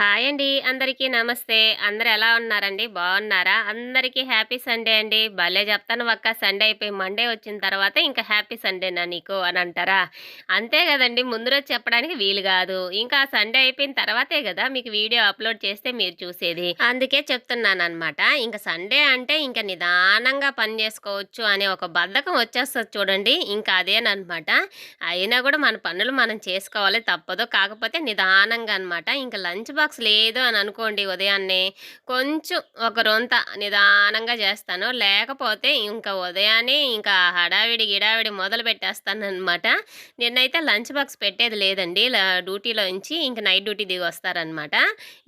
Hi అండి. అందరికీ నమస్తే. అందరు ఎలా ఉన్నారండి? బాగున్నారా? అందరికీ హ్యాపీ సండే అండి. భలే చెప్తాను ఒక్క సండే అయిపోయి మండే వచ్చిన తర్వాత ఇంకా హ్యాపీ సండేనా నీకు అని అంటారా? అంతే కదండి. ముందు రోజు చెప్పడానికి వీలు కాదు. ఇంకా సండే అయిపోయిన తర్వాతే కదా మీకు వీడియో అప్లోడ్ చేస్తే మీరు చూసేది. అందుకే చెప్తున్నాను అనమాట ఇంకా సండే అంటే ఇంకా నిదానంగా పని చేసుకోవచ్చు అనే ఒక బద్ధకం వచ్చేస్తుంది చూడండి. ఇంకా అదేనమాట అయినా కూడా మన పనులు మనం చేసుకోవాలి తప్పదు. కాకపోతే నిదానంగా అనమాట ఇంకా లంచ్ బాక్స్ బాక్స్ లేదు అని అనుకోండి ఉదయాన్నే. కొంచెం ఒక రొంత నిదానంగా చేస్తాను. లేకపోతే ఇంకా ఉదయాన్నే ఇంకా హడావిడి గిడావిడి మొదలు పెట్టేస్తాను అనమాట నిన్నైతే లంచ్ బాక్స్ పెట్టేది లేదండి. డ్యూటీలో నుంచి ఇంకా నైట్ డ్యూటీ దిగి వస్తారనమాట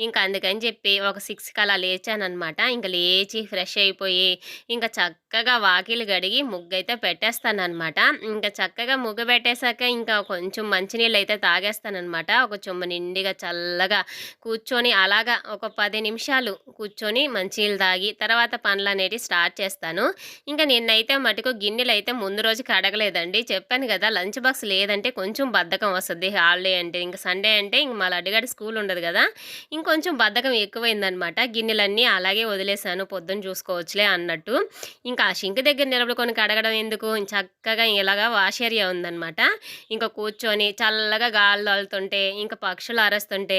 ఇంకా అందుకని చెప్పి ఒక సిక్స్కి అలా లేచానమాట ఇంకా లేచి ఫ్రెష్ అయిపోయి ఇంకా చక్కగా వాకిలి గడిగి ముగ్గు అయితే పెట్టేస్తానమాట ఇంకా చక్కగా ముగ్గు పెట్టేశాక ఇంకా కొంచెం మంచినీళ్ళు అయితే తాగేస్తానమాట ఒక చొమ్మ నిండిగా చల్లగా కూర్చొని అలాగా ఒక పది నిమిషాలు కూర్చొని మంచినీళ్ళు తాగి తర్వాత పనులు స్టార్ట్ చేస్తాను. ఇంకా నిన్నైతే మటుకు గిన్నెలు అయితే ముందు రోజు కడగలేదండి చెప్పాను కదా లంచ్ బాక్స్ లేదంటే కొంచెం బద్ధకం వస్తుంది హాలిడే అంటే. ఇంకా సండే అంటే ఇంక మళ్ళీ అడిగాడు స్కూల్ ఉండదు కదా ఇంకొంచెం బద్ధకం ఎక్కువైందనమాట. గిన్నెలన్నీ అలాగే వదిలేశాను పొద్దున్న చూసుకోవచ్చులే అన్నట్టు. ఇంకా ఆ షింక్ దగ్గర నిలబడుకొని కడగడం ఎందుకు? చక్కగా ఇలాగా వాష్ ఏరియా ఉందనమాట. ఇంకా కూర్చొని చల్లగా గాలి తోలుతుంటే ఇంకా పక్షులు అరుస్తుంటే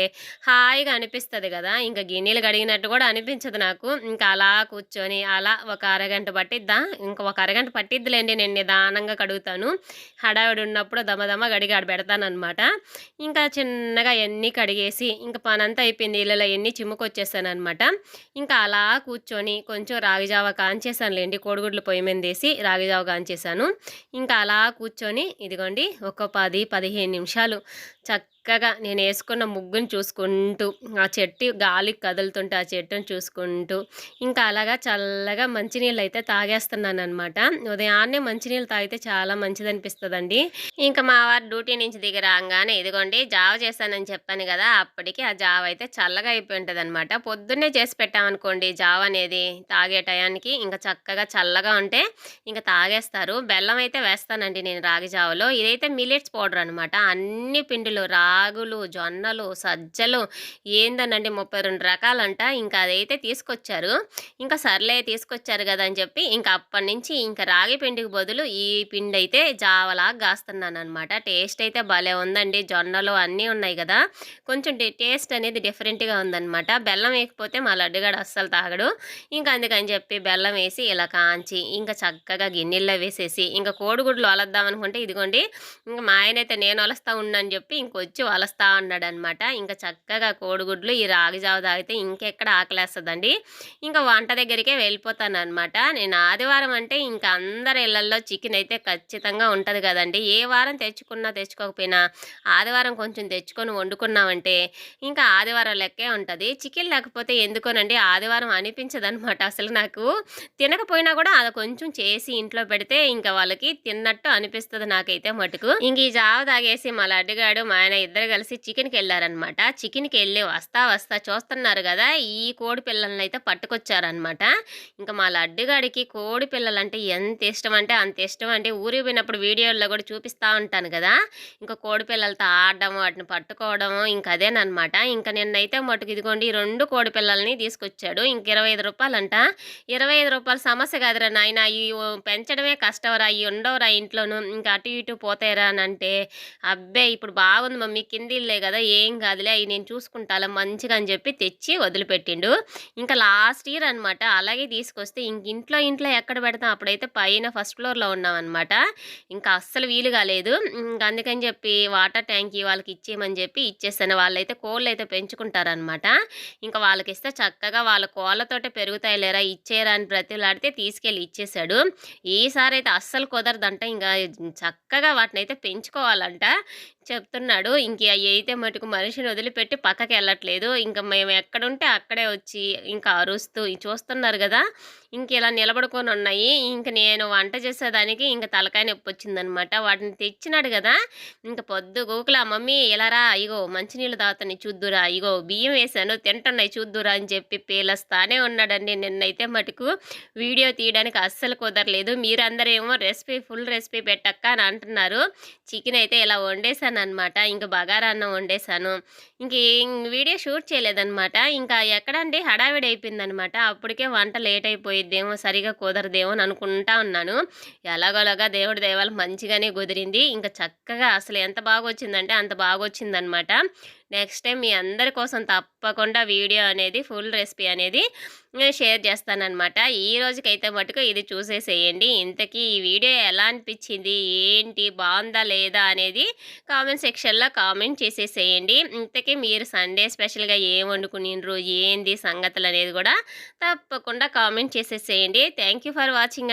హాయిగా అనిపిస్తుంది కదా. ఇంకా గిన్నెలు కడిగినట్టు కూడా అనిపించదు నాకు. ఇంకా అలా కూర్చొని అలా ఒక అరగంట పట్టిద్దా? ఇంకా ఒక అరగంట పట్టిద్దిలేండి నేను నిదానంగా కడుగుతాను. హడావిడి ఉన్నప్పుడు దమదమ గడిగి ఆడ పెడతాను అనమాట ఇంకా చిన్నగా ఎన్ని కడిగేసి ఇంకా పనంతా అయిపోయింది. ఇళ్ళలో ఎన్ని చిమ్ముకొచ్చేసాను అనమాట ఇంకా అలా కూర్చొని కొంచెం రాగిజావ కాంచేసానులేండి కోడిగుడ్లు పొయ్యి మీద వేసి రాగిజావ కాంచేసాను ఇంకా అలా కూర్చొని ఇదిగోండి ఒక పది పదిహేను నిమిషాలు చక్కగా నేను వేసుకున్న ముగ్గుని చూసుకుంటూ ఆ చెట్టు గాలికి కదులుతుంటే ఆ చెట్టును చూసుకుంటూ ఇంకా అలాగా చల్లగా మంచినీళ్ళు అయితే తాగేస్తున్నాను అనమాట ఉదయాన్నే మంచినీళ్ళు తాగితే చాలా మంచిది అనిపిస్తుందండి ఇంకా మా వారు డ్యూటీ నుంచి దిగి రాగానే ఇదిగోండి జావ చేశానని చెప్పాను కదా అప్పటికి ఆ జావ అయితే చల్లగా అయిపోయి ఉంటుంది అనమాట పొద్దున్నే చేసి పెట్టామనుకోండి జావ అనేది తాగే టయానికి ఇంకా చక్కగా చల్లగా ఉంటే ఇంకా తాగేస్తారు. బెల్లం అయితే వేస్తానండి నేను రాగి జావలో. ఇదైతే మిలెట్స్ పౌడర్ అనమాట అన్ని పిండిలు రాగులు జొన్నలు సజ్జలు ఏందనండి ముప్పై రెండు రకాలంట ఇంకా అదైతే తీసుకొచ్చారు. ఇంకా సర్లే తీసుకొచ్చారు కదా అని చెప్పి ఇంకా అప్పటి నుంచి ఇంకా రాగి పిండికి బదులు ఈ పిండి అయితే జావలాగా కాస్తున్నాను అనమాట టేస్ట్ అయితే భలే ఉందండి. జొన్నలు అన్నీ ఉన్నాయి కదా. కొంచెం టేస్ట్ అనేది డిఫరెంట్గా ఉందన్నమాట. బెల్లం వేయకపోతే మా లడ్డుగాడు అస్సలు తాగడు. ఇంకా అందుకని చెప్పి బెల్లం వేసి ఇలా కాంచి ఇంకా చక్కగా గిన్నెల్లో వేసేసి ఇంకా కోడిగుడ్లు వలద్దాం అనుకుంటే ఇదిగోండి ఇంకా మా ఆయన అయితే నేను వలస్తా ఉండని చెప్పి ఇంకొచ్చి వలస్తా అన్నాడు అనమాట ఇంకా చక్కగా కోడిగుడ్లు ఈ రాగి జావ తాగితే ఇంకెక్కడ ఆకలేస్తుందండి. ఇంకా వంట దగ్గరికే వెళ్ళిపోతాను అనమాట నేను ఆదివారం అంటే ఇంకా అందరి ఇళ్ళలో చికెన్ అయితే ఖచ్చితంగా ఉంటుంది కదండి. ఏ వారం తెచ్చుకున్నా తెచ్చుకోకపోయినా ఆదివారం కొంచెం తెచ్చుకొని వండుకున్నామంటే ఇంకా ఆదివారం లెక్కే ఉంటుంది. చికెన్ లేకపోతే ఎందుకోనండి? ఆదివారం అనిపించదు అనమాట అసలు నాకు. తినకపోయినా కూడా అది కొంచెం చేసి ఇంట్లో పెడితే ఇంకా వాళ్ళకి తిన్నట్టు అనిపిస్తుంది నాకైతే మటుకు. ఇంక ఈ జావ తాగేసి మా లడ్డుగాడు మా ఆయన ఇద్దరు కలిసి చికెన్కి వెళ్ళారనమాట చికెన్కి వెళ్ళి వస్తా వస్తా చూస్తున్నారు కదా ఈ కోడి పిల్లల్ని అయితే పట్టుకొచ్చారనమాట ఇంకా మా లడ్డుగాడికి కోడి పిల్లలంటే ఎంత ఇష్టం అంటే అంత ఇష్టం అంటే ఊరికి పోయినప్పుడు వీడియోల్లో కూడా చూపిస్తూ ఉంటాను కదా. ఇంకా కోడి పిల్లలతో ఆడడం వాటిని పట్టుకోవడం ఇంకా అదేనమాట ఇంకా నిన్నైతే మటుకు ఇదిగోండి ఈ రెండు కోడి పిల్లల్ని తీసుకొచ్చాడు. ఇంక ఇరవై ఐదు రూపాయలంట. ఇరవై ఐదు రూపాయల సమస్య కాదురా నాయన అవి పెంచడమే కష్టంరా అవి ఉండవురా ఇంట్లోనూ. ఇంకా అటు ఇటు పోతాయిరా అని అంటే అబ్బే ఇప్పుడు బాగుంది మమ్మీ కిందిళ్ళే కదా ఏం కాదులే అవి నేను చూసుకుంటాను మంచిగా అని చెప్పి తెచ్చి వదిలిపెట్టిండు. ఇంకా లాస్ట్ ఇయర్ అనమాట అలాగే తీసుకొస్తే ఇంక ఇంట్లో ఇంట్లో ఎక్కడ పెడతాం? అప్పుడైతే పైన ఫస్ట్ ఫ్లోర్లో ఉన్నాం అనమాట ఇంకా అస్సలు వీలు కాలేదు. ఇంకా అందుకని చెప్పి వాటర్ ట్యాంక్ వాళ్ళకి ఇచ్చేయమని చెప్పి ఇచ్చేసాను వాళ్ళైతే కోళ్ళు అయితే పెంచుకుంటారనమాట ఇంకా వాళ్ళకి ఇస్తే చక్కగా వాళ్ళ కోళ్ళతోటే పెరుగుతాయి లేరా ఇచ్చేరా అని బ్రతిలాడితే తీసుకెళ్ళి ఇచ్చేసాడు ఈసారి అయితే అస్సలు కుదరదంట. ఇంకా చక్కగా వాటిని అయితే పెంచుకోవాలంట. చెప్తున్నాడు. ఇంక అవి అయితే మటుకు మనిషిని వదిలిపెట్టి పక్కకి వెళ్ళట్లేదు ఇంకా మేము ఎక్కడుంటే అక్కడే వచ్చి ఇంకా అరుస్తూ చూస్తున్నారు కదా ఇంక ఇలా నిలబడుకొని ఉన్నాయి. ఇంక నేను వంట చేసేదానికి ఇంకా తలకాయ నొప్పి వచ్చిందనమాట. వాటిని తెచ్చినాడు కదా ఇంకా పొద్దు గోకుల మమ్మీ ఇలారా ఇగో మంచినీళ్ళు తాగుతాను చూద్దురా ఇగో బియ్యం వేసాను తింటున్నాయి చూద్దురా అని చెప్పి పేలస్తానే ఉన్నాడండి. నిన్నైతే మటుకు వీడియో తీయడానికి అస్సలు కుదరలేదు. మీరందరేమో రెసిపీ ఫుల్ రెసిపీ పెట్టక్క అని అంటున్నారు. చికెన్ అయితే ఇలా వండేసాను అనమాట ఇంక బగారా అన్నం వండేసాను. ఇంక వీడియో షూట్ చేయలేదనమాట. ఇంకా ఎక్కడండి హడావిడి అయిపోయిందనమాట. అప్పటికే వంట లేట్ అయిపోయిద్దేమో, సరిగా కుదరదేమో అని అనుకుంటా ఉన్నాను. ఎలాగోలాగా దేవుడి దేవాలు మంచిగానే కుదిరింది. ఇంకా చక్కగా అసలు ఎంత బాగా వచ్చిందంటే అంత బాగా వచ్చిందనమాట నెక్స్ట్ టైం మీ అందరి కోసం తప్పకుండా వీడియో అనేది ఫుల్ రెసిపీ అనేది షేర్ చేస్తానమాట ఈ రోజుకైతే మటుకు ఇది చూసేసేయండి. ఇంతకీ ఈ వీడియో ఎలా అనిపించింది? ఏంటి? బాగుందా లేదా? అనేది కామెంట్ సెక్షన్‌లో కామెంట్ చేసేసేయండి. ఇంతకీ మీరు సండే స్పెషల్‌గా ఏం వండుకునిండ్రు? ఏంది సంగతులు అనేది కూడా తప్పకుండా కామెంట్ చేసేసేయండి. థ్యాంక్ యూ ఫర్ వాచింగ్ అండి.